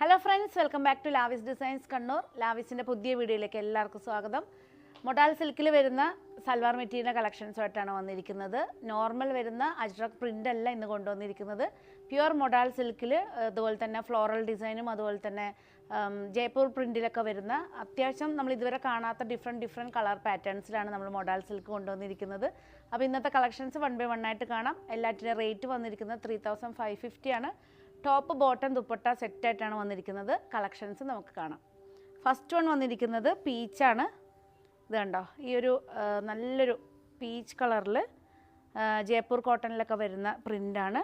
Hello friends welcome back to Lavis designs Kannur ലാവിസിന്റെ പുതിയ വീഡിയോയിലേക്ക് എല്ലാവർക്കും സ്വാഗതം. മൊഡാൽ സിൽക്കിൽ വരുന്ന സൽവാർ മെറ്റീരിയൽ കളക്ഷൻസുമായിട്ടാണ് വന്നിരിക്കുന്നത്. നോർമൽ വരുന്ന അജ്രക് പ്രിന്റ് അല്ല ഇന്ന് കൊണ്ടുവന്നിരിക്കുന്നത്. പ്യുവർ മൊഡാൽ സിൽക്കിൽ അതുപോലെ തന്നെ ഫ്ലോറൽ ഡിസൈനും അതുപോലെ തന്നെ ജയ്പൂർ പ്രിന്റിലൊക്കെ വരുന്ന അത്യാവശ്യം നമ്മൾ ഇതുവരെ കാണാത്ത ഡിഫറെന്റ് ഡിഫറെന്റ് കളർ പാറ്റേൺസിലാണ് നമ്മൾ മൊഡാൽ സിൽക്ക് കൊണ്ടുവന്നിരിക്കുന്നത്. അപ്പോൾ ഇന്നത്തെ കളക്ഷൻസ് വൺ ബൈ വൺ ആയിട്ട് കാണാം. എല്ലാറ്റിന്റെ റേറ്റ് വന്നിരിക്കുന്നത് ത്രീ തൗസൻഡ് ഫൈവ് ഫിഫ്റ്റി ആണ്. ടോപ്പ് ബോട്ടം ദുപ്പട്ട സെറ്റായിട്ടാണ് വന്നിരിക്കുന്നത്. കളക്ഷൻസ് നമുക്ക് കാണാം. ഫസ്റ്റ് വൺ വന്നിരിക്കുന്നത് പീച്ചാണ് ഇത് കണ്ടോ? ഈ ഒരു നല്ലൊരു പീച്ച് കളറിൽ ജയ്പൂർ കോട്ടണിലൊക്കെ വരുന്ന പ്രിന്റാണ്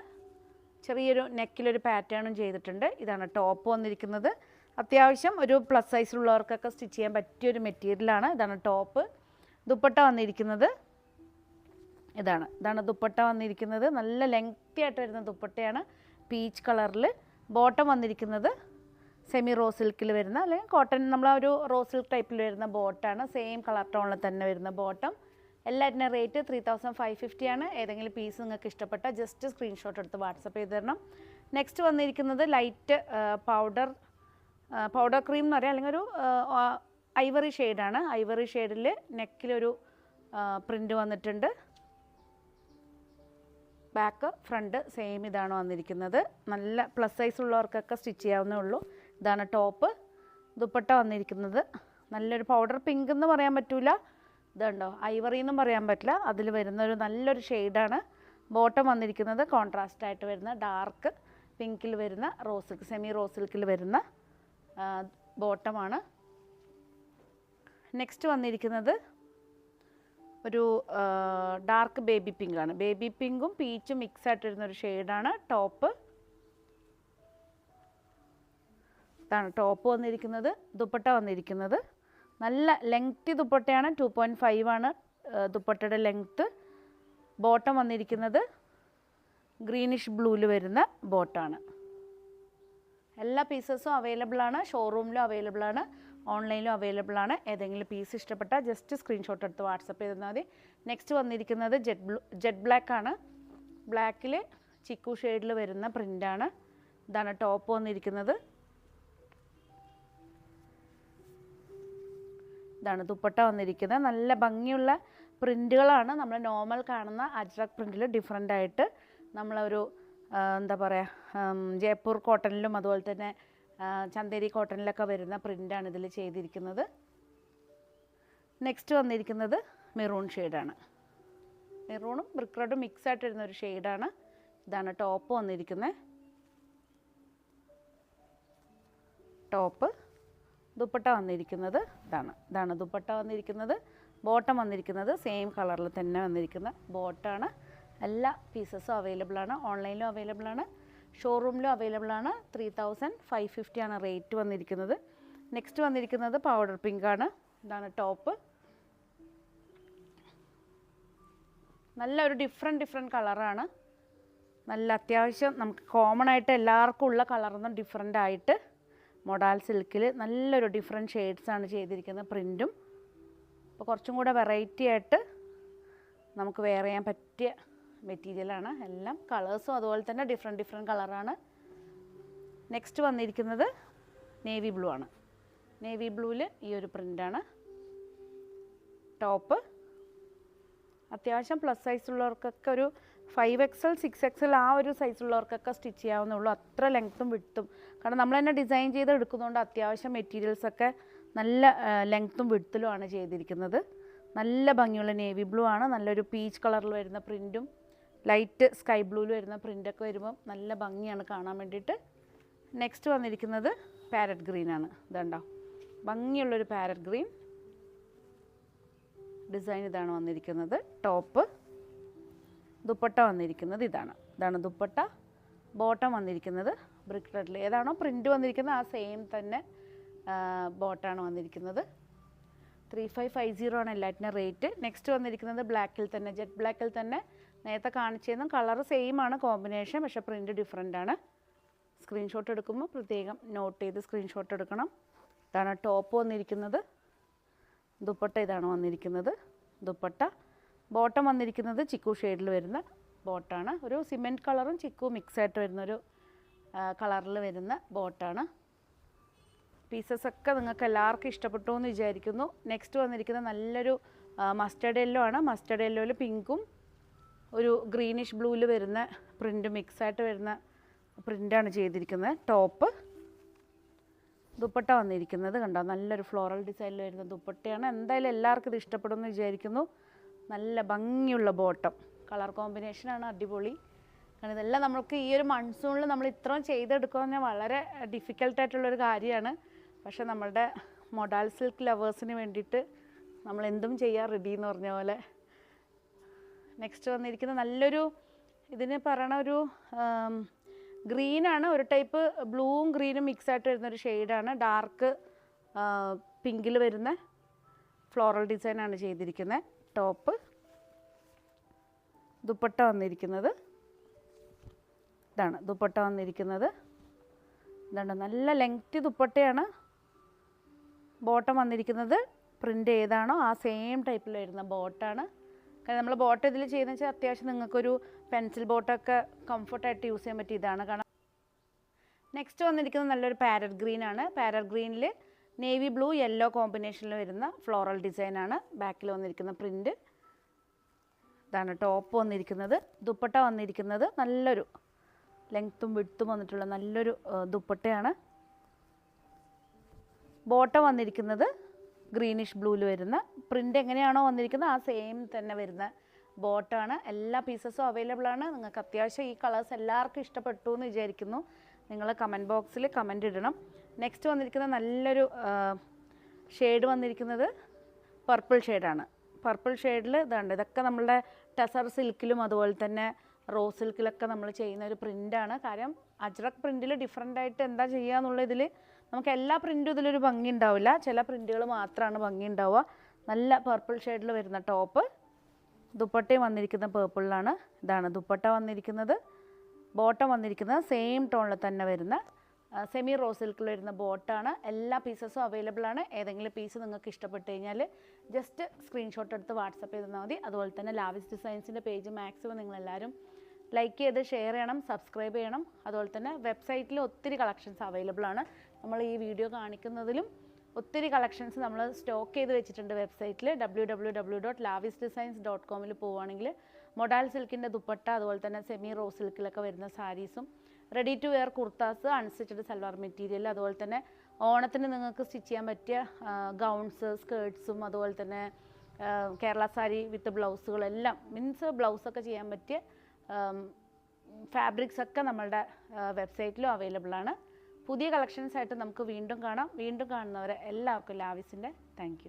ചെറിയൊരു നെക്കിലൊരു പാറ്റേണും ചെയ്തിട്ടുണ്ട്. ഇതാണ് ടോപ്പ് വന്നിരിക്കുന്നത്. അത്യാവശ്യം ഒരു പ്ലസ് സൈസിലുള്ളവർക്കൊക്കെ സ്റ്റിച്ച് ചെയ്യാൻ പറ്റിയൊരു മെറ്റീരിയലാണ് ഇതാണ് ടോപ്പ് ദുപ്പട്ട വന്നിരിക്കുന്നത്. ഇതാണ്. ഇതാണ് ദുപ്പട്ട വന്നിരിക്കുന്നത്. നല്ല ലെങ്തി ആയിട്ട് വരുന്ന ദുപ്പട്ടയാണ്. പീച്ച് കളറിൽ ബോട്ടം വന്നിരിക്കുന്നത് സെമി റോ സിൽക്കിൽ വരുന്ന അല്ലെങ്കിൽ കോട്ടൺ നമ്മൾ ഒരു റോ സിൽക്ക് ടൈപ്പിൽ വരുന്ന ബോട്ടാണ് സെയിം കളർ ടോണിൽ തന്നെ വരുന്ന bottom എല്ലാറ്റിന്റെ rate three thousand five fifty ആണ്. ഏതെങ്കിലും പീസ് നിങ്ങൾക്ക് ഇഷ്ടപ്പെട്ട ജസ്റ്റ് സ്ക്രീൻഷോട്ട് എടുത്ത് വാട്സപ്പ് ചെയ്ത് തരണം. നെക്സ്റ്റ് വന്നിരിക്കുന്നത് ലൈറ്റ് പൗഡർ പൗഡർ ക്രീം എന്ന് പറയാം. അല്ലെങ്കിൽ ഒരു ഐവറി ഷെയ്ഡാണ് ഐവറി ഷെയ്ഡിൽ നെക്കിലൊരു പ്രിന്റ് വന്നിട്ടുണ്ട്. ബാക്ക് ഫ്രണ്ട് സെയിം ഇതാണ് വന്നിരിക്കുന്നത്. നല്ല പ്ലസ് സൈസ് ഉള്ളവർക്കൊക്കെ സ്റ്റിച്ച് ചെയ്യാവുന്നേ ഉള്ളൂ. ഇതാണ് ടോപ്പ് ദുപ്പട്ട വന്നിരിക്കുന്നത്. നല്ലൊരു പൗഡർ പിങ്ക് എന്ന് പറയാൻ പറ്റില്ല ഇതുണ്ടോ? ഐവറി എന്നും പറയാൻ പറ്റില്ല. അതിൽ വരുന്ന ഒരു നല്ലൊരു ഷെയ്ഡാണ് ബോട്ടം വന്നിരിക്കുന്നത് കോൺട്രാസ്റ്റ് ആയിട്ട് വരുന്ന ഡാർക്ക് പിങ്കിൽ വരുന്ന റോസ് സെമി റോസ് സിൽക്കിൽ വരുന്ന ബോട്ടമാണ് നെക്സ്റ്റ് വന്നിരിക്കുന്നത് ഒരു ഡാർക്ക് ബേബി പിങ്ക് ആണ്. ബേബി പിങ്കും പീച്ചും മിക്സ് ആയിട്ട് ഒരു ഷെയ്ഡാണ് ടോപ്പ് ഇതാണ് ടോപ്പ് വന്നിരിക്കുന്നത് ദുപ്പട്ട വന്നിരിക്കുന്നത്. നല്ല ലെങ്ത്തി ദുപ്പട്ടയാണ് ടു പോയിന്റ് ഫൈവ് ആണ് ദുപ്പട്ടയുടെ ലെങ്ത്ത് ബോട്ടം വന്നിരിക്കുന്നത് ഗ്രീനിഷ് ബ്ലൂവിൽ വരുന്ന ബോട്ടാണ് എല്ലാ പീസസും അവൈലബിൾ ആണ് ഷോറൂമിലും അവൈലബിൾ ആണ് ഓൺലൈനിലും അവൈലബിൾ ആണ്. ഏതെങ്കിലും പീസ് ഇഷ്ടപ്പെട്ടാൽ ജസ്റ്റ് സ്ക്രീൻഷോട്ട് എടുത്ത് വാട്സപ്പ് ചെയ്ത് മതി. നെക്സ്റ്റ് വന്നിരിക്കുന്നത് ജെറ്റ് ബ്ലൂ ജെറ്റ് ബ്ലാക്ക് ആണ്. ബ്ലാക്കിൽ ചിക്കു ഷെയ്ഡിൽ വരുന്ന പ്രിന്റാണ് ഇതാണ് ടോപ്പ് വന്നിരിക്കുന്നത്. ഇതാണ് ദുപ്പട്ട വന്നിരിക്കുന്നത്. നല്ല ഭംഗിയുള്ള പ്രിന്റുകളാണ് നമ്മൾ നോർമൽ കാണുന്ന അജ്രക് പ്രിന്റിൽ ഡിഫറെന്റ് ആയിട്ട് നമ്മളൊരു എന്താ പറയുക ജയ്പൂർ കോട്ടണിലും അതുപോലെ തന്നെ ചന്ദേരി കോട്ടണിലൊക്കെ വരുന്ന പ്രിന്റാണ് ഇതിൽ ചെയ്തിരിക്കുന്നത്. നെക്സ്റ്റ് വന്നിരിക്കുന്നത് മെറൂൺ ഷെയ്ഡാണ്. മെറൂണും ബ്രിക്ക് റെഡും മിക്സ് ആയിട്ട് വരുന്ന ഒരു ഷെയ്ഡാണ്. ഇതാണ് ടോപ്പ് വന്നിരിക്കുന്നത് ടോപ്പ് ദുപ്പട്ട വന്നിരിക്കുന്നത് ഇതാണ്. ഇതാണ് ദുപ്പട്ട വന്നിരിക്കുന്നത്. ബോട്ടം വന്നിരിക്കുന്നത് സെയിം കളറിൽ തന്നെ വന്നിരിക്കുന്ന ബോട്ടാണ്. എല്ലാ പീസസും അവൈലബിൾ ആണ്. ഓൺലൈനിലും അവൈലബിൾ ആണ്. ഷോറൂമിലും അവൈലബിൾ ആണ്. ത്രീ തൗസൻഡ് ഫൈവ് ഫിഫ്റ്റി ആണ് റേറ്റ് വന്നിരിക്കുന്നത്. നെക്സ്റ്റ് വന്നിരിക്കുന്നത് പൗഡർ പിങ്ക് ആണ്. ഇതാണ് ടോപ്പ് നല്ല ഒരു ഡിഫറെന്റ് ഡിഫറെന്റ് കളറാണ് നല്ല അത്യാവശ്യം നമുക്ക് കോമൺ ആയിട്ട് എല്ലാവർക്കും ഉള്ള കളറൊന്നും ഡിഫറെന്റ് ആയിട്ട് മൊഡാൽ സിൽക്കിൽ നല്ലൊരു ഡിഫറെന്റ് ഷെയ്ഡ്സാണ് ചെയ്തിരിക്കുന്നത് പ്രിന്റും അപ്പോൾ കുറച്ചും കൂടെ വെറൈറ്റി ആയിട്ട് നമുക്ക് വെയർ ചെയ്യാൻ പറ്റിയ മെറ്റീരിയലാണ് എല്ലാം കളേഴ്സും അതുപോലെ തന്നെ ഡിഫറെന്റ് ഡിഫറെന്റ് കളറാണ് നെക്സ്റ്റ് വന്നിരിക്കുന്നത് നേവി ബ്ലൂ ആണ്. നേവി ബ്ലൂവിൽ ഈ ഒരു പ്രിന്റാണ് ടോപ്പ് അത്യാവശ്യം പ്ലസ് സൈസ് ഉള്ളവർക്കൊക്കെ ഒരു ഫൈവ് എക്സൽ സിക്സ് എക്സൽ ആ ഒരു സൈസുള്ളവർക്കൊക്കെ സ്റ്റിച്ച് ചെയ്യാവുന്നുള്ളൂ അത്ര ലെങ്ത്തും വിട്ടും കാരണം നമ്മൾ തന്നെ ഡിസൈൻ ചെയ്ത് എടുക്കുന്നതുകൊണ്ട് അത്യാവശ്യം മെറ്റീരിയൽസൊക്കെ നല്ല ലെങ്ത്തും വിടുത്തിലുമാണ് ചെയ്തിരിക്കുന്നത്. നല്ല ഭംഗിയുള്ള നേവി ബ്ലൂ ആണ്. നല്ലൊരു പീച്ച് കളറിൽ വരുന്ന പ്രിന്റും ലൈറ്റ് സ്കൈ ബ്ലൂവിൽ വരുന്ന പ്രിന്റൊക്കെ വരുമ്പം നല്ല ഭംഗിയാണ് കാണാൻ വേണ്ടിയിട്ട്. നെക്സ്റ്റ് വന്നിരിക്കുന്നത് പാരറ്റ് ഗ്രീൻ ആണ്. ഇതുണ്ടോ? ഭംഗിയുള്ളൊരു പാരറ്റ് ഗ്രീൻ ഡിസൈൻ ഇതാണ് വന്നിരിക്കുന്നത്. ടോപ്പ് ദുപ്പട്ട വന്നിരിക്കുന്നത് ഇതാണ്. ഇതാണ് ദുപ്പട്ട. ബോട്ടം വന്നിരിക്കുന്നത് ബ്രിക്ക് റെഡിൽ ഏതാണോ പ്രിന്റ് വന്നിരിക്കുന്നത് ആ സെയിം തന്നെ ബോട്ടാണ് വന്നിരിക്കുന്നത്. ത്രീ ഫൈവ് ഫൈവ് സീറോ ആണ് എല്ലാറ്റിനും റേറ്റ് നെക്സ്റ്റ് വന്നിരിക്കുന്നത് ബ്ലാക്കിൽ തന്നെ ജെറ്റ് ബ്ലാക്കിൽ തന്നെ നേരത്തെ കാണിച്ചതെന്നും കളർ സെയിം ആണ് കോമ്പിനേഷൻ പക്ഷെ പ്രിന്റ് ഡിഫറെന്റ് ആണ്. സ്ക്രീൻഷോട്ട് എടുക്കുമ്പോൾ പ്രത്യേകം നോട്ട് ചെയ്ത് സ്ക്രീൻഷോട്ട് എടുക്കണം. ഇതാണ് ടോപ്പ് വന്നിരിക്കുന്നത്. ദുപ്പട്ട ഇതാണ് വന്നിരിക്കുന്നത്. ദുപ്പട്ട. ബോട്ടം വന്നിരിക്കുന്നത് ചിക്കു ഷെയ്ഡിൽ വരുന്ന ബോട്ടാണ് ഒരു സിമെന്റ് കളറും ചിക്കു മിക്സ് ആയിട്ട് വരുന്നൊരു കളറിൽ വരുന്ന ബോട്ടാണ് പീസസ് ഒക്കെ നിങ്ങൾക്ക് എല്ലാവർക്കും ഇഷ്ടപ്പെട്ടു എന്ന് വിചാരിക്കുന്നു. നെക്സ്റ്റ് വന്നിരിക്കുന്ന നല്ലൊരു മസ്റ്റർഡ് യെല്ലോ ആണ്. മസ്റ്റർഡ് യെല്ലോയിൽ പിങ്കും ഒരു ഗ്രീനിഷ് ബ്ലൂവിൽ വരുന്ന പ്രിന്റ് മിക്സായിട്ട് വരുന്ന പ്രിന്റാണ് ചെയ്തിരിക്കുന്നത്. ടോപ്പ് ദുപ്പട്ട വന്നിരിക്കുന്നത് കണ്ടോ? നല്ലൊരു ഫ്ലോറൽ ഡിസൈനിൽ വരുന്ന ദുപ്പട്ടയാണ്. എന്തായാലും എല്ലാവർക്കും ഇത് ഇഷ്ടപ്പെടുമെന്ന് വിചാരിക്കുന്നു. നല്ല ഭംഗിയുള്ള ബോട്ടം കളർ കോമ്പിനേഷനാണ് അടിപൊളി. കാരണം ഇതെല്ലാം നമുക്ക് ഈ ഒരു മൺസൂണിൽ നമ്മൾ ഇത്രയും ചെയ്തെടുക്കുക പറഞ്ഞാൽ വളരെ ഡിഫിക്കൽട്ടായിട്ടുള്ളൊരു കാര്യമാണ്. പക്ഷേ നമ്മളുടെ മൊഡാൽ സിൽക്ക് ലവേഴ്സിന് വേണ്ടിയിട്ട് നമ്മൾ എന്തും ചെയ്യാൻ റെഡി എന്ന് പറഞ്ഞ പോലെ നെക്സ്റ്റ് വന്നിരിക്കുന്ന നല്ലൊരു ഇതിന് പറയണ ഒരു ഗ്രീനാണ് ഒരു ടൈപ്പ് ബ്ലൂവും ഗ്രീനും മിക്സ് ആയിട്ട് വരുന്ന ഒരു ഷെയ്ഡാണ് ഡാർക്ക് പിങ്കിൽ വരുന്ന ഫ്ലോറൽ ഡിസൈനാണ് ചെയ്തിരിക്കുന്നത് ടോപ്പ് ദുപ്പട്ട വന്നിരിക്കുന്നത്. ഇതാണ് ദുപ്പട്ട വന്നിരിക്കുന്നത്. ഇതാണ് നല്ല ലെങ്തി ദുപ്പട്ടയാണ്. ബോട്ടം വന്നിരിക്കുന്നത്. പ്രിന്റ് ഏതാണോ ആ സെയിം ടൈപ്പിൽ വരുന്ന ബോട്ടാണ് കാരണം നമ്മൾ ബോട്ട് ഇതിൽ ചെയ്യുന്ന വെച്ചാൽ അത്യാവശ്യം നിങ്ങൾക്കൊരു പെൻസിൽ ബോട്ടൊക്കെ കംഫർട്ടായിട്ട് യൂസ് ചെയ്യാൻ പറ്റിയ ഇതാണ്. കാരണം നെക്സ്റ്റ് വന്നിരിക്കുന്നത് നല്ലൊരു പാരറ്റ് ഗ്രീൻ ആണ്. പാരറ്റ് ഗ്രീനിൽ നേവി ബ്ലൂ യെല്ലോ കോമ്പിനേഷനിൽ വരുന്ന ഫ്ലോറൽ ഡിസൈൻ ആണ്. ബാക്കിൽ വന്നിരിക്കുന്ന പ്രിന്റ് ഇതാണ് ടോപ്പ് വന്നിരിക്കുന്നത്. ദുപ്പട്ട വന്നിരിക്കുന്നത് നല്ലൊരു ലെങ്ത്തും വിടുത്തും വന്നിട്ടുള്ള നല്ലൊരു ദുപ്പട്ടയാണ്. ബോട്ടം വന്നിരിക്കുന്നത് ഗ്രീനിഷ് ബ്ലൂവിൽ വരുന്ന പ്രിന്റ് എങ്ങനെയാണോ വന്നിരിക്കുന്നത് ആ സെയിം തന്നെ വരുന്ന ബോട്ടാണ് എല്ലാ പീസസും അവൈലബിൾ ആണ്. നിങ്ങൾക്ക് അത്യാവശ്യം ഈ കളേഴ്സ് എല്ലാവർക്കും ഇഷ്ടപ്പെട്ടു എന്ന് വിചാരിക്കുന്നു. നിങ്ങൾ കമന്റ് ബോക്സിൽ കമന്റ് ഇടണം. നെക്സ്റ്റ് വന്നിരിക്കുന്ന നല്ലൊരു ഷെയ്ഡ് വന്നിരിക്കുന്നത് പർപ്പിൾ ഷെയ്ഡാണ് പർപ്പിൾ ഷെയ്ഡിൽ ഇതുണ്ട് ഇതൊക്കെ നമ്മളുടെ ടെസർ സിൽക്കിലും അതുപോലെ തന്നെ റോസ് സിൽക്കിലൊക്കെ നമ്മൾ ചെയ്യുന്ന ഒരു പ്രിന്റാണ് കാര്യം അജ്രക് പ്രിന്റിൽ ഡിഫറെന്റ് ആയിട്ട് എന്താ ചെയ്യുക എന്നുള്ളതിൽ നമുക്ക് എല്ലാ പ്രിന്റും ഇതിലൊരു ഭംഗി ഉണ്ടാവില്ല. ചില പ്രിന്റുകൾ മാത്രമാണ് ഭംഗി ഉണ്ടാവുക. നല്ല പർപ്പിൾ ഷെയ്ഡിൽ വരുന്ന ടോപ്പ് ദുപ്പട്ടയും വന്നിരിക്കുന്ന പേർപ്പിളിലാണ് ഇതാണ് ദുപ്പട്ട വന്നിരിക്കുന്നത്. ബോട്ടം വന്നിരിക്കുന്നത് സെയിം ടോണിൽ തന്നെ വരുന്ന സെമി റോസ് സിൽക്കിൽ വരുന്ന ബോട്ടാണ് എല്ലാ പീസസും അവൈലബിൾ ആണ്. ഏതെങ്കിലും പീസ് നിങ്ങൾക്ക് ഇഷ്ടപ്പെട്ട് കഴിഞ്ഞാൽ ജസ്റ്റ് സ്ക്രീൻഷോട്ട് എടുത്ത് വാട്സപ്പ് ചെയ്ത് തന്നാൽ മതി. അതുപോലെ തന്നെ ലാവിസ് ഡിസൈൻസിന്റെ പേജ് മാക്സിമം നിങ്ങളെല്ലാവരും ലൈക്ക് ചെയ്ത് ഷെയർ ചെയ്യണം സബ്സ്ക്രൈബ് ചെയ്യണം. അതുപോലെ തന്നെ വെബ്സൈറ്റിൽ ഒത്തിരി കളക്ഷൻസ് അവൈലബിൾ ആണ്. നമ്മൾ ഈ വീഡിയോ കാണിക്കുന്നതിലും ഒത്തിരി കളക്ഷൻസ് നമ്മൾ സ്റ്റോക്ക് ചെയ്ത് വെച്ചിട്ടുണ്ട് വെബ്സൈറ്റിൽ W W W dot Lavis designs dot കോമിൽ പോവുകയാണെങ്കിൽ മൊഡാൽ സിൽക്കിന്റെ ദുപ്പട്ട അതുപോലെ തന്നെ സെമി റോ സിൽക്കിലൊക്കെ വരുന്ന സാരീസും ready to wear kurtas unstitched salwar material അതുപോലെ തന്നെ ഓണത്തിന് നിങ്ങൾക്ക് സ്റ്റിച്ച് ചെയ്യാൻ പറ്റിയ ഗൗൺസ് സ്കേർട്സും അതുപോലെ തന്നെ കേരള സാരി വിത്ത് ബ്ലൗസുകളെല്ലാം മീൻസ് ബ്ലൗസൊക്കെ ചെയ്യാൻ പറ്റിയ ഫാബ്രിക്സ് ഒക്കെ നമ്മളുടെ വെബ്സൈറ്റിലും അവൈലബിൾ ആണ്. പുതിയ കളക്ഷൻസ് ആയിട്ട് നമുക്ക് വീണ്ടും കാണാം. വീണ്ടും കാണുന്നവരെ എല്ലാവർക്കും ലാവിസിന്റെ താങ്ക്